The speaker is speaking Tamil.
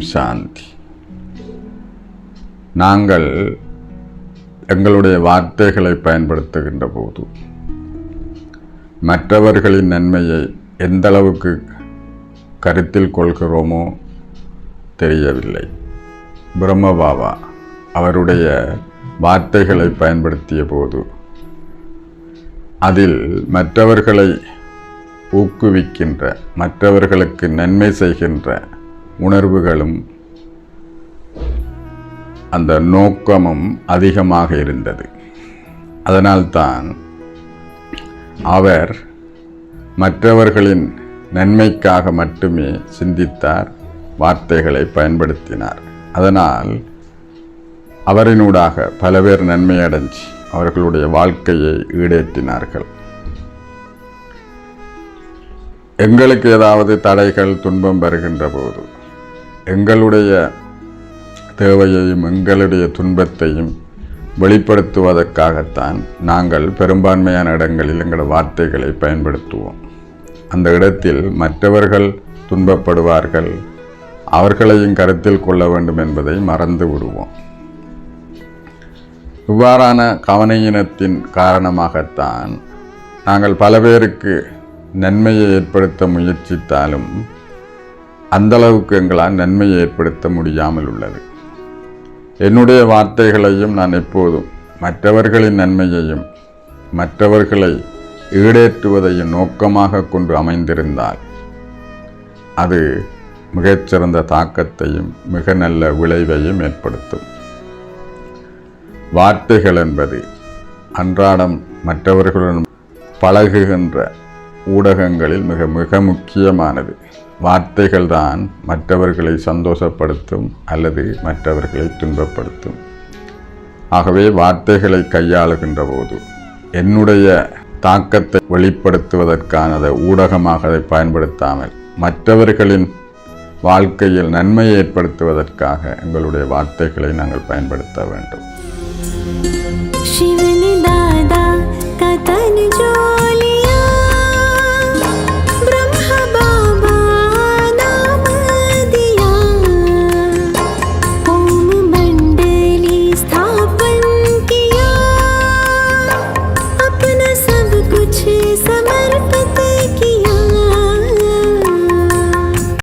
சாந்தி. நாங்கள் எங்களுடைய வார்த்தைகளை பயன்படுத்துகின்ற போது மற்றவர்களின் நன்மையை எந்த அளவுக்கு கருத்தில் கொள்கிறோமோ தெரியவில்லை. பிரம்மபாபா அவருடைய வார்த்தைகளை பயன்படுத்திய போது அதில் மற்றவர்களை ஊக்குவிக்கின்ற மற்றவர்களுக்கு நன்மை செய்கின்ற உணர்வுகளும் அந்த நோக்கமும் அதிகமாக இருந்தது. அதனால்தான் அவர் மற்றவர்களின் நன்மைக்காக மட்டுமே சிந்தித்தார் வார்த்தைகளை பயன்படுத்தினார். அதனால் அவரினூடாக பல பேர் நன்மையடைஞ்சு அவர்களுடைய வாழ்க்கையை ஈடேற்றினார்கள். எங்களுக்கு ஏதாவது தடைகள் துன்பம் வருகின்ற போது எங்களுடைய தேவையையும் எங்களுடைய துன்பத்தையும் வெளிப்படுத்துவதற்காகத்தான் நாங்கள் பெரும்பான்மையான இடங்களில் எங்களோட வார்த்தைகளை பயன்படுத்துவோம். அந்த இடத்தில் மற்றவர்கள் துன்பப்படுவார்கள். அவர்களையும் கருத்தில் கொள்ள வேண்டும் என்பதை மறந்து விடுவோம். இவ்வாறான கவனையினத்தின் காரணமாகத்தான் நாங்கள் பல பேருக்கு நன்மையை ஏற்படுத்த முயற்சித்தாலும் அந்தளவுக்கு எங்களால் நன்மையை ஏற்படுத்த முடியாமல் உள்ளது. என்னுடைய வார்த்தைகளையும் நான் எப்போதும் மற்றவர்களின் நன்மையையும் மற்றவர்களை ஈடேற்றுவதையும் நோக்கமாக கொண்டு அமைந்திருந்தால் அது மிகச்சிறந்த தாக்கத்தையும் மிக நல்ல விளைவையும் ஏற்படுத்தும். வார்த்தைகள் என்பது அன்றாடம் மற்றவர்களுடன் பழகுகின்ற ஊடகங்களில் மிக மிக முக்கியமானது. வார்த்தைகள் தான் மற்றவர்களை சந்தோஷப்படுத்தும் அல்லது மற்றவர்களை துன்பப்படுத்தும். ஆகவே வார்த்தைகளை கையாளுகின்ற போது என்னுடைய தாக்கத்தை வெளிப்படுத்துவதற்கானதை ஊடகமாக அதை பயன்படுத்தாமல் மற்றவர்களின் வாழ்க்கையில் நன்மையை ஏற்படுத்துவதற்காக எங்களுடைய வார்த்தைகளை நாங்கள் பயன்படுத்த வேண்டும்.